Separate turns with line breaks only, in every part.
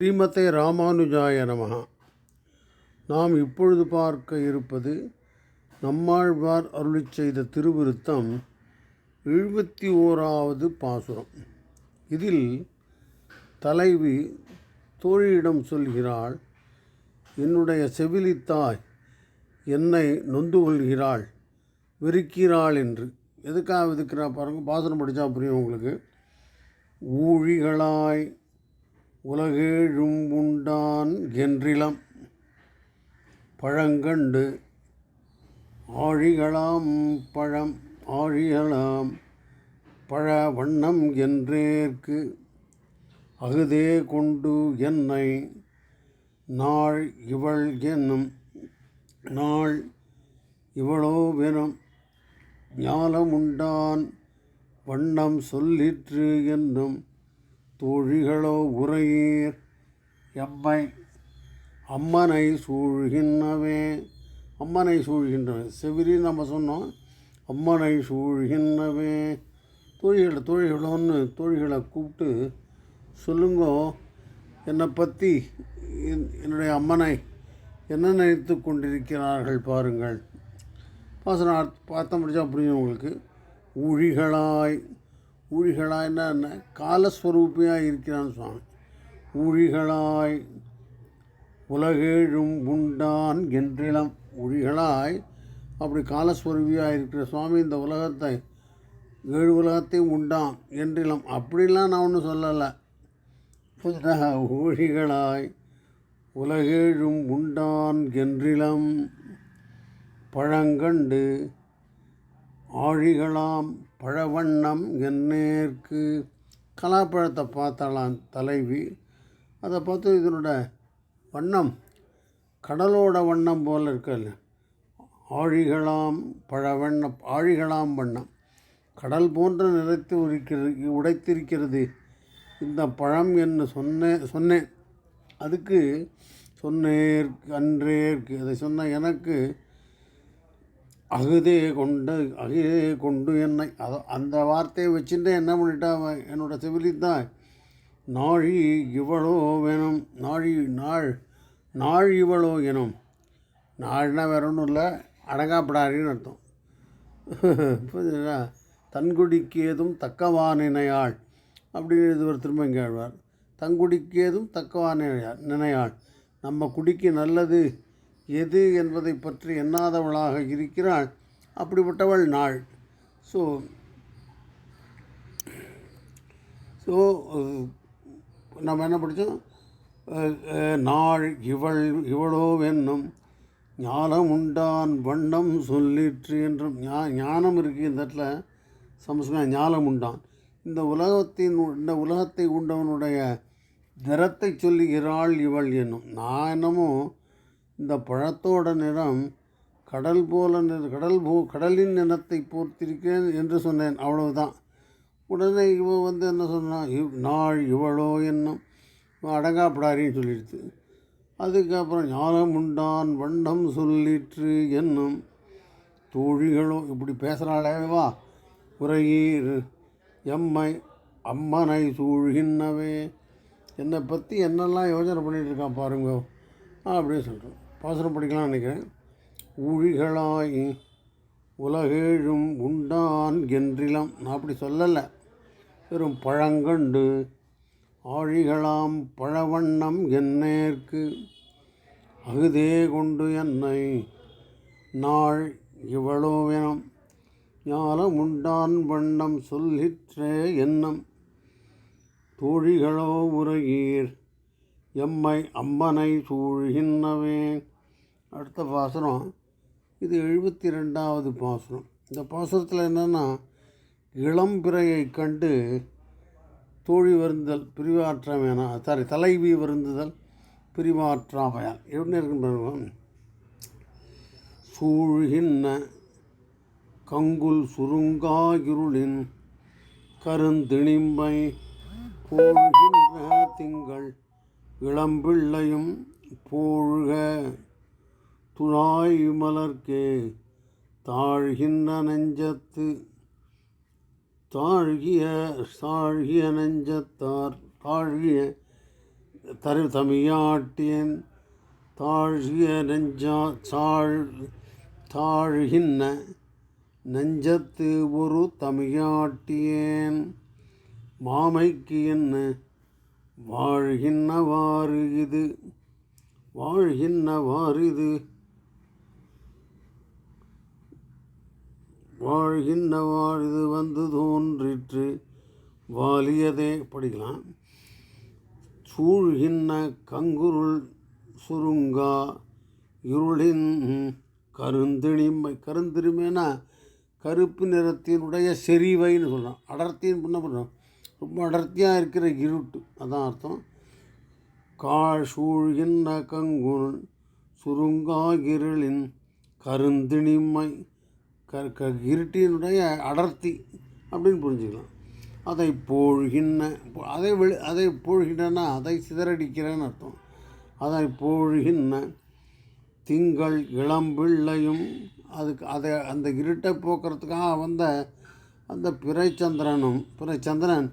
ஸ்ரீமதே ராமானுஜாய நமகா நாம் இப்பொழுது பார்க்க இருப்பது நம்மாழ்வார் அருளிச் செய்த திருவிருத்தம் எழுபத்தி ஓராவது பாசுரம். இதில் தலைவி தோழியிடம் சொல்கிறாள் என்னுடைய செவிலித்தாய் என்னை நொந்து கொள்கிறாள் வெறுக்கிறாள் என்று. எதுக்காக வெதுக்கிறா பாருங்க பாசுரம் படித்தா புரியும் உங்களுக்கு. ஊழிகளாய் உலகேழும் உண்டான் என்றிலம். பழங்கண்டு ஆழிகளாம் பழம் ஆழிகளாம் பழ வண்ணம் என்றேற்கு. அகுதே கொண்டு என்னை நாள் இவள் என்னும் நாள் இவளோ வெனும் ஞாலமுண்டான் வண்ணம் சொல்லிற்று என்னும் தோழிகளோ உரையீர் எம்மை அம்மனை சூழ்கின்றவே அம்மனை சூழ்கின்றவே. செவிரி நம்ம சொன்னோம். அம்மனை சூழ்கின்றவே. தோழிகளை தோழிகளோன்னு தோழிகளை கூப்பிட்டு சொல்லுங்கோ. என்னை பற்றி என்- என்னுடைய அம்மனை என்ன நினைத்து கொண்டிருக்கிறார்கள் பாருங்கள். பாசனம் பார்த்த பார்த்தா புரியும் உங்களுக்கு. ஊழிகளாய் ஊழிகளாய்னா என்ன? காலஸ்வரூபியாக இருக்கிறான் சுவாமி. ஊழிகளாய் உலகேழும் உண்டான் என்றிலம். ஊழிகளாய் அப்படி காலஸ்வரூபியாக இருக்கிற சுவாமி இந்த உலகத்தை ஏழு உலகத்தையும் உண்டான் என்றிலம். அப்படிலாம் நான் ஒன்றும் சொல்லலை. புதிதாக ஊழிகளாய் உலகேழும் உண்டான் என்றிலம். பழங்கண்டு ஆழிகளாம் பழவண்ணம் என்னேற்கு கலாப்பழத்தை பார்த்தாலாம் தலைவி. அதை பார்த்து இதனோட வண்ணம் கடலோட வண்ணம் போல் இருக்கல்ல. ஆழிகளாம் பழவண்ணம் ஆழிகளாம் வண்ணம். கடல் போன்ற நிறைத்து உரிக்கிறது உடைத்திருக்கிறது. இந்த பழம் என்று சொன்னேன் சொன்னேன். அதுக்கு சொன்னேற்கு அன்றேற்கு அதை சொன்ன எனக்கு அகுதே கொண்டு அகுதே கொண்டு என்னை. அத அந்த வார்த்தையை வச்சுட்டு என்ன பண்ணிட்டா அவ? என்னோட செவிலித்தான் நாழி இவளோ வேணும். நாழி நாள் நாள் இவளோ எனும். நாள்னா வேற ஒன்றும் இல்லை. அடங்காப்படாரின்னு அர்த்தம். புரியுதுங்களா தன்குடிக்கு ஏதும் தக்கவானினையாள் அப்படின்னு இதுவர் திரும்ப இங்கே ஆழ்வார். தங்குடிக்கு ஏதும் தக்கவானினையாள் நினையாள் நம்ம குடிக்கு நல்லது. எது என்பதை பற்றி எண்ணாதவளாக இருக்கிறாள். அப்படிப்பட்டவள் நாள். ஸோ ஸோ நம்ம என்ன படித்தோம் நாள் இவள் இவளோ என்னும் ஞானம் உண்டான் வண்ணம் சொல்லிற்று என்றும் ஞா ஞானம் இருக்குது இந்த இடத்துல. சமஸ்கிருதம் ஞானம் உண்டான். இந்த உலகத்தின் இந்த உலகத்தை உண்டவனுடைய நிறத்தை சொல்லுகிறாள் இவள் என்னும். நான் என்னமோ இந்த பழத்தோட நிறம் கடல் போல நிற கடல் போ கடலின் நிறத்தை போர்த்திருக்கிறேன் என்று சொன்னேன். அவ்வளவுதான். உடனே இவன் வந்து என்ன சொன்னான்? இவ் நாள் இவளோ என்னும் அடங்காப்படாரின்னு சொல்லிடுது அதுக்கப்புறம் ஞானம் உண்டான் வண்டம் சொல்லிற்று என்னும் தோழிகளோ இப்படி பேசுகிறாளேவா உரையீர் எம்மை அம்மனை சூழ்கின்றவே என்னை பற்றி என்னெல்லாம் யோசனை பண்ணிகிட்டு இருக்கான் பாருங்க அப்படின்னு சொல்கிறோம் பாசுரம் படிக்கலாம்னு நினைக்கிறேன். ஊழிகளாய் உலகேழும் உண்டான் என்றிலம். நான் அப்படி சொல்லலை. வெறும் பழங்கண்டு. ஆழிகளாம் பழவண்ணம் என்னேற்கு. அகுதே கொண்டு என்னை நாள் இவ்வளோவெனம் ஞானம் உண்டான் வண்ணம் சொல்லிற்றே எண்ணம். தோழிகளோ உரையீர். எம்மை அம்மனை சூழ்கின்றவேன் அடுத்த பாசனம் இது எழுபத்தி ரெண்டாவது பாசனம் இந்த பாசனத்தில் என்னென்னா இளம்பிறையை கண்டு தோழி வருந்தல் பிரிவாற்றாமையான சாரி தலைவி வருந்துதல் பிரிவாற்றாமையால். எப்படி இருக்குன்னு பாருங்க. சூழ்கின்ற கங்குல் சுருங்காயிருளின் கருந்திணிம்பை போழ்கின்ற திங்கள் இளம்பிள்ளையும் போழ்க துழாய் மலர்க்கே தாழ்கின்ற நெஞ்சத்து தாழ்கிய தாழ்கிய நெஞ்சத்தார் தாழ்கிய தரு தமியாட்டியன் தாழ்கிய நெஞ்சா தாழ் தாழ்கின்ற நெஞ்சத்து ஒரு தமியாட்டியேன். மாமைக்கு என்ன வாழ்கின்றவாறு இது? வாழ்கின்றவாறு இது வாழ்கின்றவாறு இது வந்து தோன்றிற்று. வாலியதே படிக்கலாம். சூழ்கின்ற கங்குருள் சுருங்கா இருளின் கருந்திணிமை. கருந்திருமைனா கருப்பு நிறத்தினுடைய செறிவைன்னு சொல்கிறோம் அடர்த்தின்னு என்ன பண்ணுறோம் ரொம்ப அடர்த்தியாக இருக்கிற இருட்டு. அதான் அர்த்தம். கால் சூழ்கின்ற கங்குருள் சுருங்கா இருளின் கருந்திணிமை. க க இருட்டினுடைய அடர்த்தி அப்படின்னு புரிஞ்சுக்கலாம். அதை போழ்கின்ற அதை வெளி அதை போழ்கின்றனா அதை சிதறடிக்கிறேன்னு அர்த்தம். அதை போழ்கின்ற திங்கள் இளம்பிள்ளையும் அதுக்கு அதை அந்த இருட்டை போக்குறதுக்காக வந்த அந்த பிறைச்சந்திரனும் பிறைச்சந்திரன்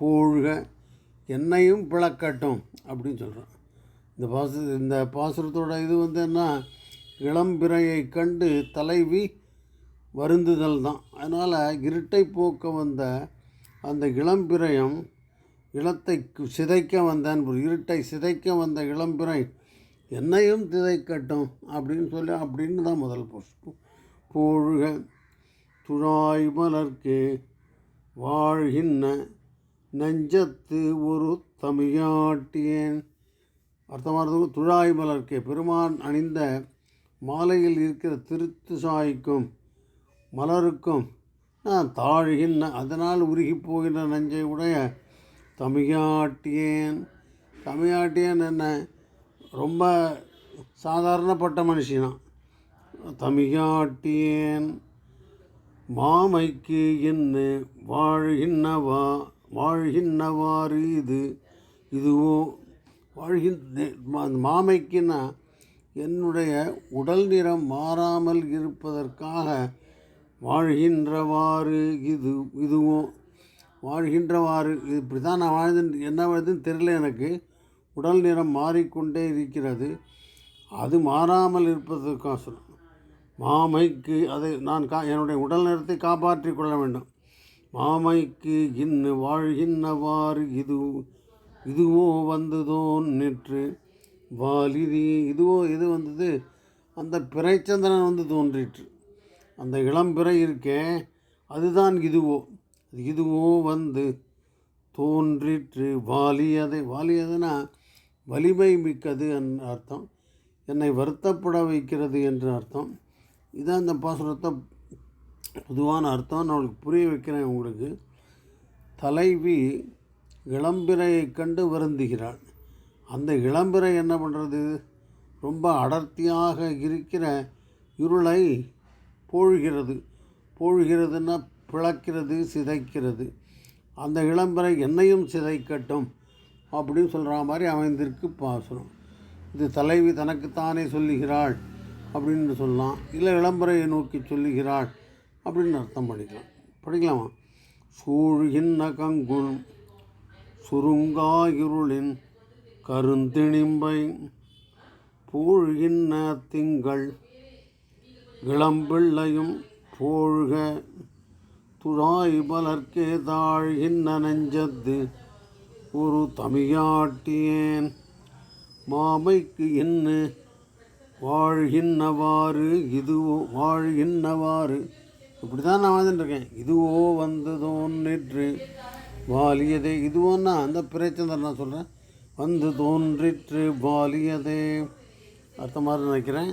போழ்க என்னையும் பிளக்கட்டும் அப்படின்னு சொல்கிறான் இந்த பாச இந்த பாசுரத்தோட இது வந்து என்ன? இளம்பிறையை கண்டு தலைவி வருந்துதல் தான். அதனால் இருட்டை போக்க வந்த அந்த இளம்பிரயம் இளத்தை சிதைக்க வந்தான் இருட்டை சிதைக்க வந்த இளம்பிரை என்னையும் சிதைக்கட்டும் அப்படின்னு சொல்லி அப்படின்னு தான் முதல் புஷ்பம் போழுக துழாய் மலர்க்கு வாழ்கின்ற நெஞ்சத்து ஒரு தமிழாட்டியேன் அர்த்தமானது துழாய் மலர்க்கே. பெருமான் அணிந்த மாலையில் இருக்கிற திருத்து சாய்க்கும் மலருக்கும். நான் தாழ்கின்ற அதனால் உருகி போகின்ற நஞ்சை உடைய தமிழாட்டியேன் தமிழாட்டியன் என்ன? ரொம்ப சாதாரணப்பட்ட மனுஷனான் தமிழாட்டியேன் மாமைக்கு என்ன? வாழ்கின்றவா வாழ்கின்றவாறு இது இதுவோ வாழ்கின்ற மாமைக்குன்னா என்னுடைய உடல் நிறம் மாறாமல் இருப்பதற்காக வாழ்கின்றவாறு இது இதுவோ? வாழ்கின்றவாறு இது இப்படி தான் நான் வாழ்ந்து என்ன வாழ்துன்னு தெரியல எனக்கு. உடல் நிறம் மாறிக்கொண்டே இருக்கிறது. அது மாறாமல் இருப்பதற்காக மாமைக்கு அதை நான் கா என்னுடைய உடல் நிறத்தை காப்பாற்றி கொள்ள வேண்டும். மாமைக்கு இன்னு வாழ்கின்றவாறு இது இதுவோ வந்ததோன் நேற்று வாலிதி இதுவோ இது வந்தது அந்த பிறைச்சந்திரன் வந்து தோன்றிற்று. அந்த இளம்பிறை இருக்கே அதுதான் இதுவோ. இதுவோ வந்து தோன்றிற்று வாலியதை. வாலியதுனா வலிமை மிக்கது என்ற அர்த்தம். என்னை வருத்தப்பட வைக்கிறது என்று அர்த்தம். இதான் இந்த பாசுரத்தை பொதுவான அர்த்தம். நான் உங்களுக்கு புரிய வைக்கிறேன் உங்களுக்கு. தலைவி இளம்பிறையை கண்டு வருந்துகிறாள். அந்த இளம்பிறை என்ன பண்ணுறது ரொம்ப அடர்த்தியாக இருக்கிற இருளை போழ்கிறது. போழ்கிறதுன்னா பிளக்கிறது சிதைக்கிறது. அந்த இளம்பரை என்னையும் சிதைக்கட்டும் அப்படின்னு சொல்கிற மாதிரி அமைந்திருக்கு பாசுரம். இது தலைவி தனக்குத்தானே சொல்லுகிறாள் அப்படின்னு சொல்லலாம். இல்லை இளம்பரையை நோக்கி சொல்லுகிறாள் அப்படின்னு அர்த்தம் பண்ணிக்கலாம். படிக்கலாமா? சூழ்கின்ற கங்குள் சுருங்காயிருளின் கருந்திணிம்பை பூழ்கின்ற திங்கள் இளம்பிள்ளையும் போழ்க துழாய் பலர்க்கே தாழ்கின்ற நெஞ்சத்து ஒரு தமிழாட்டியேன் மாமைக்கு என்ன வாழ்கின்றவாறு இதுவோ வாழ்கின்றவாறு இப்படி தான் நான் வாழ்ந்துட்டுருக்கேன். இதுவோ வந்ததோன் நேற்று வாலியதே. இதுவோன்னா அந்த பிரச்சனை நான் சொல்கிறேன் வந்து தோன்றிற்று வாலியதே அர்த்தமாக நினைக்கிறேன்.